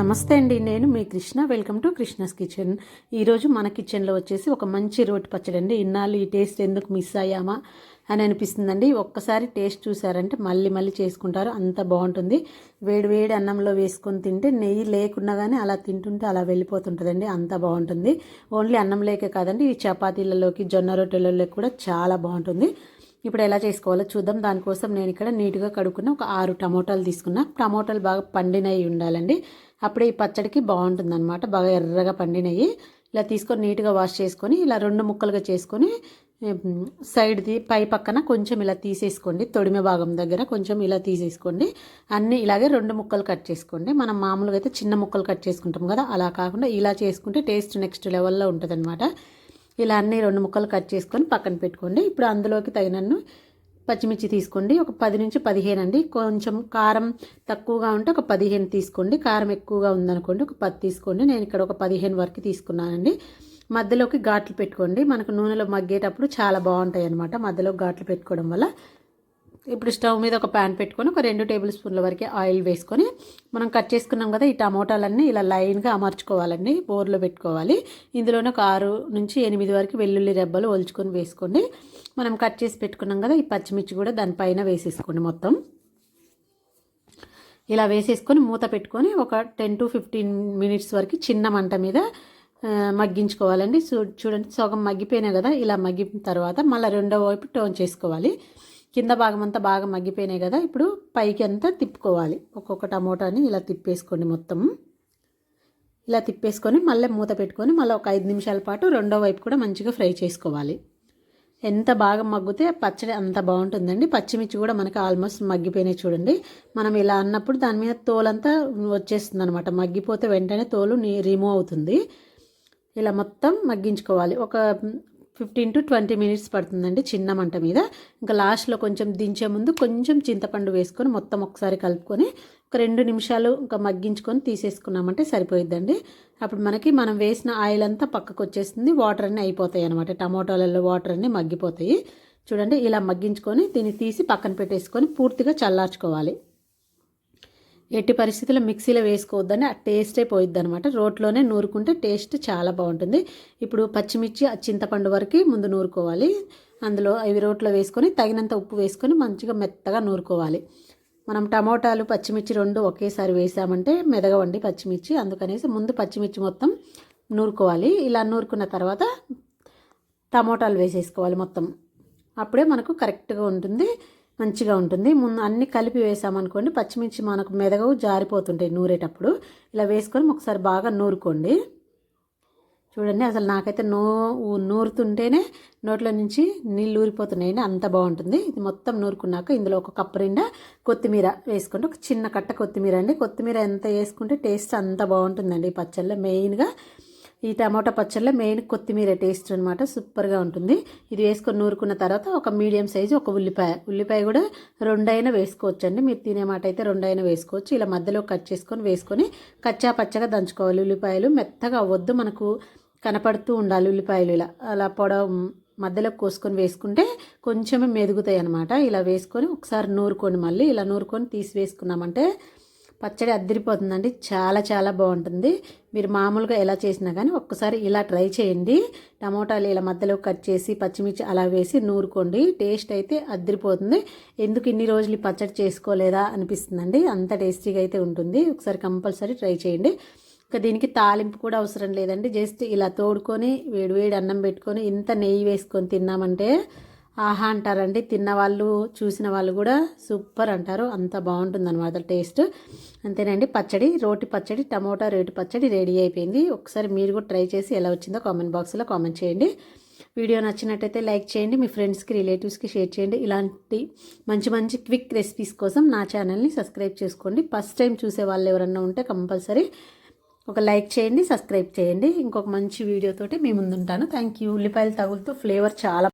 నమస్తే అండి. నేను మీ Krishna. Welcome to Krishna's kitchen. ఈరోజు మన కిచెన్లో వచ్చేసి ఒక మంచి రోటి పచ్చడి అండి. ఇన్నాళ్ళు ఈ టేస్ట్ ఎందుకు మిస్ అయ్యామా అని అనిపిస్తుందండి. ఒక్కసారి టేస్ట్ చూసారంటే మళ్ళీ మళ్ళీ చేసుకుంటారు. అంత బాగుంటుంది. వేడి వేడి అన్నంలో వేసుకొని తింటే నెయ్యి లేకుండా కానీ అలా తింటుంటే అలా వెళ్ళిపోతుంటుందండి. అంత బాగుంటుంది. ఓన్లీ అన్నం లేకే కాదండి ఈ చపాతీలలోకి జొన్న రొట్టెలలోకి కూడా చాలా బాగుంటుంది. ఇప్పుడు ఎలా చేసుకోవాలో చూద్దాం. దానికోసం నేను ఇక్కడ నీట్గా కడుక్కున్న ఒక ఆరు టమోటాలు తీసుకున్నా. టమోటాలు బాగా పండినవి ఉండాలండి. అప్పుడే ఈ పచ్చడికి బాగుంటుంది అనమాట బాగా ఎర్రగా పండినవి ఇలా తీసుకొని నీట్గా వాష్ చేసుకొని ఇలా రెండు ముక్కలుగా చేసుకొని సైడ్ది పై పక్కన కొంచెం ఇలా తీసేసుకోండి. తొడిమె భాగం దగ్గర కొంచెం ఇలా తీసేసుకోండి. అన్నీ ఇలాగే రెండు ముక్కలు కట్ చేసుకోండి. మనం మామూలుగా అయితే చిన్న ముక్కలు కట్ చేసుకుంటాం కదా అలా కాకుండా ఇలా చేసుకుంటే టేస్ట్ నెక్స్ట్ లెవెల్లో ఉంటుంది అనమాట ఇలా అన్ని రెండు ముక్కలు కట్ చేసుకొని పక్కన పెట్టుకోండి. ఇప్పుడు అందులోకి తగినన్ను పచ్చిమిర్చి తీసుకోండి. ఒక పది నుంచి పదిహేను అండి. కొంచెం కారం తక్కువగా ఉంటే ఒక పదిహేను తీసుకోండి. కారం ఎక్కువగా ఉందనుకోండి ఒక పది తీసుకోండి. నేను ఇక్కడ ఒక పదిహేను వరకు తీసుకున్నానండి. మధ్యలోకి ఘాట్లు పెట్టుకోండి. మనకు నూనెలో మగ్గేటప్పుడు చాలా బాగుంటాయి అనమాట మధ్యలో ఘాట్లు పెట్టుకోవడం వల్ల ఇప్పుడు స్టవ్ మీద ఒక ప్యాన్ పెట్టుకొని ఒక రెండు టేబుల్ స్పూన్ల వరకు ఆయిల్ వేసుకొని మనం కట్ చేసుకున్నాం కదా ఈ టమోటాలన్నీ ఇలా లైన్గా అమర్చుకోవాలండి బోర్లో పెట్టుకోవాలి. ఇందులోనే ఒక ఆరు నుంచి ఎనిమిది వరకు వెల్లుల్లి రెబ్బలు ఒలుచుకొని వేసుకోండి. మనం కట్ చేసి పెట్టుకున్నాం కదా ఈ పచ్చిమిర్చి కూడా దానిపైన వేసేసుకోండి మొత్తం. ఇలా వేసేసుకొని మూత పెట్టుకొని ఒక టెన్ టు ఫిఫ్టీన్ మినిట్స్ వరకు చిన్న మంట మీద మగ్గించుకోవాలండి. చూడండి సగం మగ్గిపోయినా కదా ఇలా మగ్గిన తర్వాత మళ్ళీ రెండో వైపు టోన్ చేసుకోవాలి. కింద భాగం అంతా బాగా మగ్గిపోయినాయి కదా ఇప్పుడు పైకి అంతా తిప్పుకోవాలి. ఒక్కొక్క టమోటాని ఇలా తిప్పేసుకోండి మొత్తం. ఇలా తిప్పేసుకొని మళ్ళీ మూత పెట్టుకొని మళ్ళీ ఒక ఐదు నిమిషాల పాటు రెండో వైపు కూడా మంచిగా ఫ్రై చేసుకోవాలి. ఎంత బాగా మగ్గితే పచ్చడి అంత బాగుంటుందండి. పచ్చిమిర్చి కూడా మనకి ఆల్మోస్ట్ మగ్గిపోయినాయి చూడండి. మనం ఇలా అన్నప్పుడు దాని మీద తోలంతా వచ్చేస్తుంది అనమాట మగ్గిపోతే వెంటనే తోలు రిమూవ్ అవుతుంది. ఇలా మొత్తం మగ్గించుకోవాలి. ఒక ఫిఫ్టీన్ టు ట్వంటీ మినిట్స్ పడుతుందండి చిన్న మంట మీద. ఇంకా లాస్ట్లో కొంచెం దించే ముందు కొంచెం చింతపండు వేసుకొని మొత్తం ఒకసారి కలుపుకొని ఒక రెండు నిమిషాలు ఇంకా మగ్గించుకొని తీసేసుకున్నామంటే సరిపోయిద్దండి. అప్పుడు మనకి మనం వేసిన ఆయిల్ అంతా పక్కకు వచ్చేస్తుంది. వాటర్ అన్నీ అయిపోతాయి అనమాట టమాటోలలో వాటర్ అన్నీ మగ్గిపోతాయి. చూడండి ఇలా మగ్గించుకొని దీన్ని తీసి పక్కన పెట్టేసుకొని పూర్తిగా చల్లార్చుకోవాలి. ఎట్టి పరిస్థితుల్లో మిక్సీలో వేసుకోవద్దని ఆ టేస్టే పోయిద్ది అనమాట రోట్లోనే నూరుకుంటే టేస్ట్ చాలా బాగుంటుంది. ఇప్పుడు పచ్చిమిర్చి చింతపండు వరకు ముందు నూరుకోవాలి. అందులో అవి రోట్లో వేసుకొని తగినంత ఉప్పు వేసుకొని మంచిగా మెత్తగా నూరుకోవాలి. మనం టమోటాలు పచ్చిమిర్చి రెండు ఒకేసారి వేసామంటే మెదగవండి పచ్చిమిర్చి. అందుకనేసి ముందు పచ్చిమిర్చి మొత్తం నూరుకోవాలి. ఇలా నూరుకున్న తర్వాత టమోటాలు వేసేసుకోవాలి మొత్తం. అప్పుడే మనకు కరెక్ట్గా ఉంటుంది. మంచిగా ఉంటుంది. ముందు అన్ని కలిపి వేసామనుకోండి పచ్చిమిర్చి మనకు మెదగవు జారిపోతుంటాయి నూరేటప్పుడు. ఇలా వేసుకొని ఒకసారి బాగా నూరుకోండి. చూడండి అసలు నాకైతే నో నూరుతుంటేనే నోట్లో నుంచి నీళ్ళు ఊరిపోతున్నాయండి. అంత బాగుంటుంది. ఇది మొత్తం నూరుకున్నాక ఇందులో ఒక కప్పు నిండా కొత్తిమీర వేసుకుంటే ఒక చిన్న కట్ట కొత్తిమీర అండి. కొత్తిమీర ఎంత వేసుకుంటే టేస్ట్ అంత బాగుంటుందండి ఈ పచ్చళ్ళలో. మెయిన్గా ఈ టమాటా పచ్చళ్ళలో మెయిన్ కొత్తిమీర టేస్ట్ అనమాట సూపర్గా ఉంటుంది. ఇది వేసుకొని నూరుకున్న తర్వాత ఒక మీడియం సైజు ఒక ఉల్లిపాయ. ఉల్లిపాయ కూడా రెండైనా వేసుకోవచ్చు అండి మీరు తినే మాట అయితే రెండైనా వేసుకోవచ్చు. ఇలా మధ్యలో కట్ చేసుకొని వేసుకొని కచ్చా పచ్చగా దంచుకోవాలి. ఉల్లిపాయలు మెత్తగా అవ్వద్దు. మనకు కనపడుతూ ఉండాలి ఉల్లిపాయలు ఇలా. అలా పొడవ మధ్యలో కోసుకొని వేసుకుంటే కొంచెమే మెదుగుతాయి అనమాట ఇలా వేసుకొని ఒకసారి నూరుకొని మళ్ళీ. ఇలా నూరుకొని తీసి వేసుకున్నామంటే పచ్చడి అద్దరిపోతుందండి. చాలా చాలా బాగుంటుంది. మీరు మామూలుగా ఎలా చేసినా కానీ ఒక్కసారి ఇలా ట్రై చేయండి. టమోటాలు ఇలా మధ్యలో కట్ చేసి పచ్చిమిర్చి అలా వేసి నూరుకోండి. టేస్ట్ అయితే అద్దరిపోతుంది. ఎందుకు ఇన్ని రోజులు పచ్చడి చేసుకోలేదా అనిపిస్తుందండి. అంత టేస్టీగా అయితే ఉంటుంది. ఒకసారి కంపల్సరీ ట్రై చేయండి. ఇంకా దీనికి తాలింపు కూడా అవసరం లేదండి. జస్ట్ ఇలా తోడుకొని వేడివేడి అన్నం పెట్టుకొని ఇంత నెయ్యి వేసుకొని తిన్నామంటే ఆహా అంటారండి. తిన్న వాళ్ళు చూసిన వాళ్ళు కూడా సూపర్ అంటారు. అంత బాగుంటుందన్నమాట టేస్ట్. అంతేనండి. పచ్చడి రోటి పచ్చడి టమోటా రేటు పచ్చడి రెడీ అయిపోయింది. ఒకసారి మీరు కూడా ట్రై చేసి ఎలా వచ్చిందో కామెంట్ బాక్స్లో కామెంట్ చేయండి. వీడియో నచ్చినట్టయితే లైక్ చేయండి. మీ ఫ్రెండ్స్కి రిలేటివ్స్కి షేర్ చేయండి. ఇలాంటి మంచి మంచి క్విక్ రెసిపీస్ కోసం నా ఛానల్ని సబ్స్క్రైబ్ చేసుకోండి. ఫస్ట్ టైం చూసే వాళ్ళు ఎవరన్నా ఉంటే కంపల్సరీ ఒక లైక్ చేయండి సబ్స్క్రైబ్ చేయండి. ఇంకొక మంచి వీడియోతోటి మీ ముందుంటాను. Thank you. ఉల్లిపాయలు తగులుతూ ఫ్లేవర్ చాలా